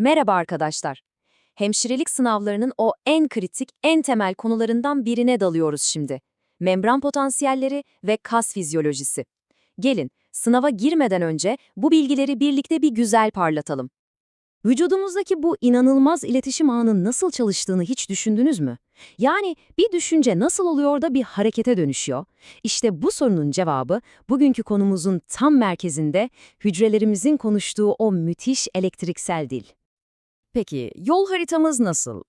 Merhaba arkadaşlar. Hemşirelik sınavlarının o en kritik, en temel konularından birine dalıyoruz şimdi. Membran potansiyelleri ve kas fizyolojisi. Gelin, sınava girmeden önce bu bilgileri birlikte bir güzel parlatalım. Vücudumuzdaki bu inanılmaz iletişim ağının nasıl çalıştığını hiç düşündünüz mü? Yani bir düşünce nasıl oluyor da bir harekete dönüşüyor? İşte bu sorunun cevabı bugünkü konumuzun tam merkezinde hücrelerimizin konuştuğu o müthiş elektriksel dil. Peki yol haritamız nasıl?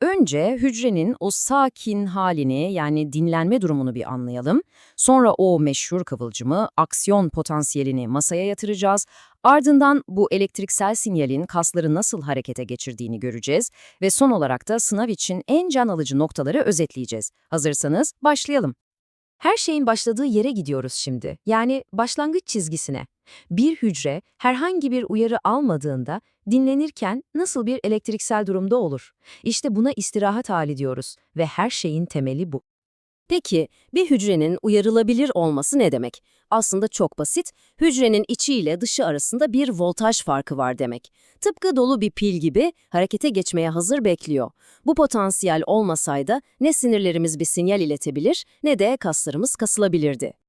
Önce hücrenin o sakin halini yani dinlenme durumunu bir anlayalım. Sonra o meşhur kıvılcımı, aksiyon potansiyelini masaya yatıracağız. Ardından bu elektriksel sinyalin kasları nasıl harekete geçirdiğini göreceğiz. Ve son olarak da sınav için en can alıcı noktaları özetleyeceğiz. Hazırsanız başlayalım. Her şeyin başladığı yere gidiyoruz şimdi. Yani başlangıç çizgisine. Bir hücre herhangi bir uyarı almadığında dinlenirken nasıl bir elektriksel durumda olur? İşte buna istirahat hali diyoruz ve her şeyin temeli bu. Peki bir hücrenin uyarılabilir olması ne demek? Aslında çok basit. Hücrenin içi ile dışı arasında bir voltaj farkı var demek. Tıpkı dolu bir pil gibi harekete geçmeye hazır bekliyor. Bu potansiyel olmasaydı ne sinirlerimiz bir sinyal iletebilir ne de kaslarımız kasılabilirdi.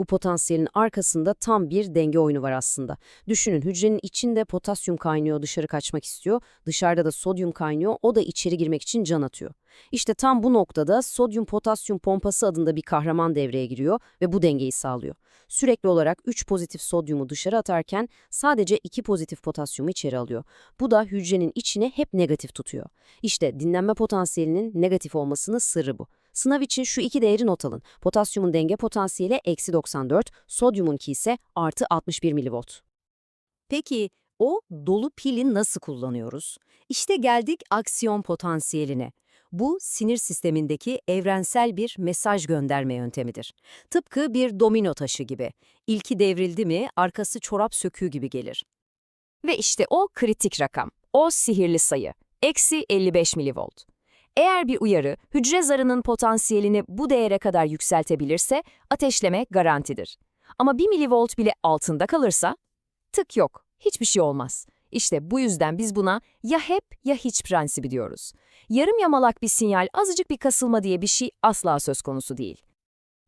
Bu potansiyelin arkasında tam bir denge oyunu var aslında. Düşünün hücrenin içinde potasyum kaynıyor, dışarı kaçmak istiyor. Dışarıda da sodyum kaynıyor, o da içeri girmek için can atıyor. İşte tam bu noktada sodyum-potasyum pompası adında bir kahraman devreye giriyor ve bu dengeyi sağlıyor. Sürekli olarak 3 pozitif sodyumu dışarı atarken sadece 2 pozitif potasyumu içeri alıyor. Bu da hücrenin içine hep negatif tutuyor. İşte dinlenme potansiyelinin negatif olmasının sırrı bu. Sınav için şu iki değeri not alın. Potasyumun denge potansiyeli eksi 94, sodyumunki ise artı 61 milivolt. Peki o dolu pili nasıl kullanıyoruz? İşte geldik aksiyon potansiyeline. Bu sinir sistemindeki evrensel bir mesaj gönderme yöntemidir. Tıpkı bir domino taşı gibi. İlki devrildi mi arkası çorap söküğü gibi gelir. Ve işte o kritik rakam, o sihirli sayı, eksi 55 milivolt. Eğer bir uyarı hücre zarının potansiyelini bu değere kadar yükseltebilirse ateşleme garantidir. Ama 1 milivolt bile altında kalırsa tık yok, hiçbir şey olmaz. İşte bu yüzden biz buna ya hep ya hiç prensibi diyoruz. Yarım yamalak bir sinyal, azıcık bir kasılma diye bir şey asla söz konusu değil.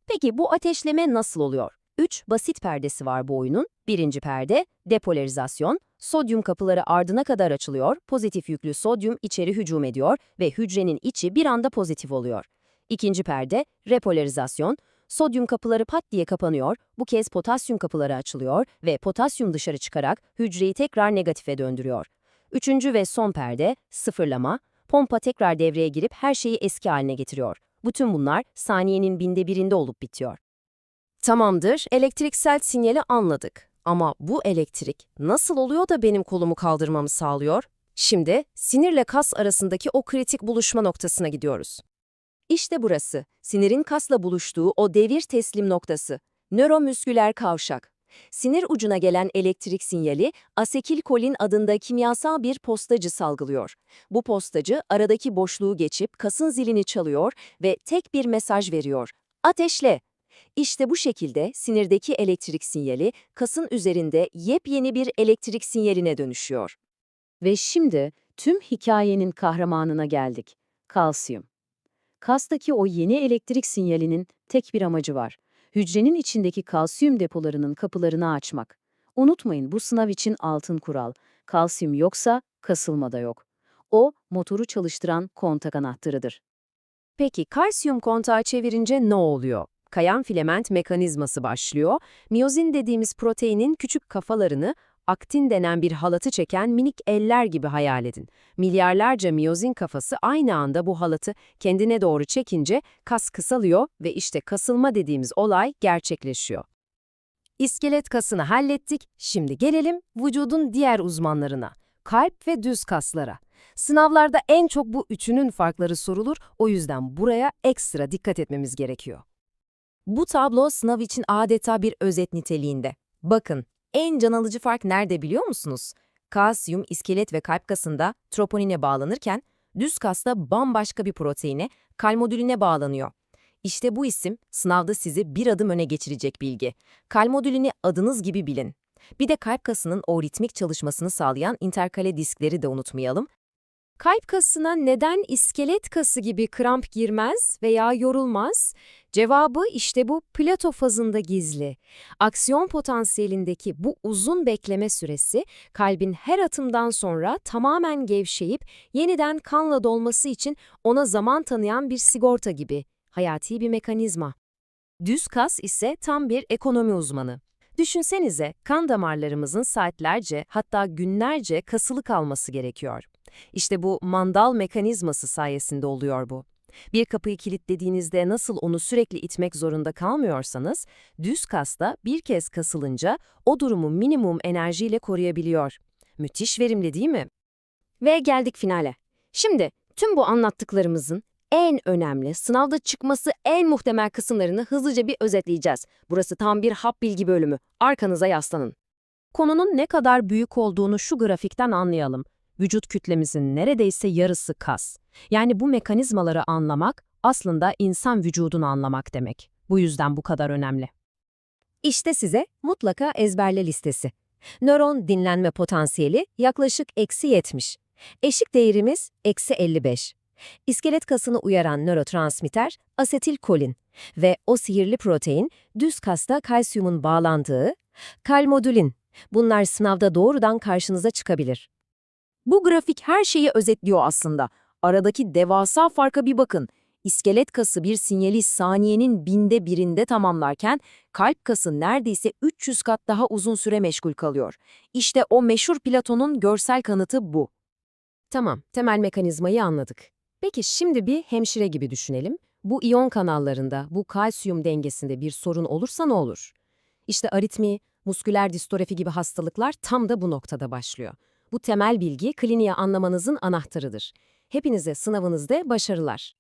Peki bu ateşleme nasıl oluyor? Üç basit perdesi var bu oyunun. Birinci perde, depolarizasyon. Sodyum kapıları ardına kadar açılıyor, pozitif yüklü sodyum içeri hücum ediyor ve hücrenin içi bir anda pozitif oluyor. İkinci perde, repolarizasyon. Sodyum kapıları pat diye kapanıyor, bu kez potasyum kapıları açılıyor ve potasyum dışarı çıkarak hücreyi tekrar negatife döndürüyor. Üçüncü ve son perde, sıfırlama. Pompa tekrar devreye girip her şeyi eski haline getiriyor. Bütün bunlar saniyenin binde birinde olup bitiyor. Tamamdır, elektriksel sinyali anladık. Ama bu elektrik nasıl oluyor da benim kolumu kaldırmamı sağlıyor? Şimdi sinirle kas arasındaki o kritik buluşma noktasına gidiyoruz. İşte burası, sinirin kasla buluştuğu o devir teslim noktası. Nöromüsküler kavşak. Sinir ucuna gelen elektrik sinyali asetilkolin adında kimyasal bir postacı salgılıyor. Bu postacı aradaki boşluğu geçip kasın zilini çalıyor ve tek bir mesaj veriyor. Ateşle! İşte bu şekilde sinirdeki elektrik sinyali kasın üzerinde yepyeni bir elektrik sinyaline dönüşüyor. Ve şimdi tüm hikayenin kahramanına geldik. Kalsiyum. Kastaki o yeni elektrik sinyalinin tek bir amacı var. Hücrenin içindeki kalsiyum depolarının kapılarını açmak. Unutmayın bu sınav için altın kural. Kalsiyum yoksa kasılma da yok. O, motoru çalıştıran kontak anahtarıdır. Peki kalsiyum kontağı çevirince ne oluyor? Kayan filament mekanizması başlıyor. Miyozin dediğimiz proteinin küçük kafalarını aktin denen bir halatı çeken minik eller gibi hayal edin. Milyarlarca miyozin kafası aynı anda bu halatı kendine doğru çekince kas kısalıyor ve işte kasılma dediğimiz olay gerçekleşiyor. İskelet kasını hallettik, şimdi gelelim vücudun diğer uzmanlarına, kalp ve düz kaslara. Sınavlarda en çok bu üçünün farkları sorulur, o yüzden buraya ekstra dikkat etmemiz gerekiyor. Bu tablo sınav için adeta bir özet niteliğinde. Bakın, en can alıcı fark nerede biliyor musunuz? Kalsiyum iskelet ve kalp kasında troponine bağlanırken düz kasta bambaşka bir proteine, kalmodüline bağlanıyor. İşte bu isim sınavda sizi bir adım öne geçirecek bilgi. Kalmodülini adınız gibi bilin. Bir de kalp kasının o ritmik çalışmasını sağlayan interkale diskleri de unutmayalım. Kalp kasına neden iskelet kası gibi kramp girmez veya yorulmaz? Cevabı işte bu plato fazında gizli. Aksiyon potansiyelindeki bu uzun bekleme süresi kalbin her atımdan sonra tamamen gevşeyip yeniden kanla dolması için ona zaman tanıyan bir sigorta gibi, hayati bir mekanizma. Düz kas ise tam bir ekonomi uzmanı. Düşünsenize kan damarlarımızın saatlerce hatta günlerce kasılı kalması gerekiyor. İşte bu mandal mekanizması sayesinde oluyor bu. Bir kapıyı kilitlediğinizde nasıl onu sürekli itmek zorunda kalmıyorsanız, düz kasta bir kez kasılınca o durumu minimum enerjiyle koruyabiliyor. Müthiş verimli değil mi? Ve geldik finale. Şimdi tüm bu anlattıklarımızın en önemli, sınavda çıkması en muhtemel kısımlarını hızlıca bir özetleyeceğiz. Burası tam bir hap bilgi bölümü. Arkanıza yaslanın. Konunun ne kadar büyük olduğunu şu grafikten anlayalım. Vücut kütlemizin neredeyse yarısı kas. Yani bu mekanizmaları anlamak aslında insan vücudunu anlamak demek. Bu yüzden bu kadar önemli. İşte size mutlaka ezberle listesi. Nöron dinlenme potansiyeli yaklaşık eksi 70. Eşik değerimiz eksi 55. İskelet kasını uyaran nörotransmitter asetilkolin ve o sihirli protein düz kasta kalsiyumun bağlandığı kalmodulin. Bunlar sınavda doğrudan karşınıza çıkabilir. Bu grafik her şeyi özetliyor aslında. Aradaki devasa farka bir bakın. İskelet kası bir sinyali saniyenin binde birinde tamamlarken kalp kası neredeyse 300 kat daha uzun süre meşgul kalıyor. İşte o meşhur Platon'un görsel kanıtı bu. Tamam, temel mekanizmayı anladık. Peki şimdi bir hemşire gibi düşünelim. Bu iyon kanallarında, bu kalsiyum dengesinde bir sorun olursa ne olur? İşte aritmi, musküler distrofi gibi hastalıklar tam da bu noktada başlıyor. Bu temel bilgi kliniği anlamanızın anahtarıdır. Hepinize sınavınızda başarılar.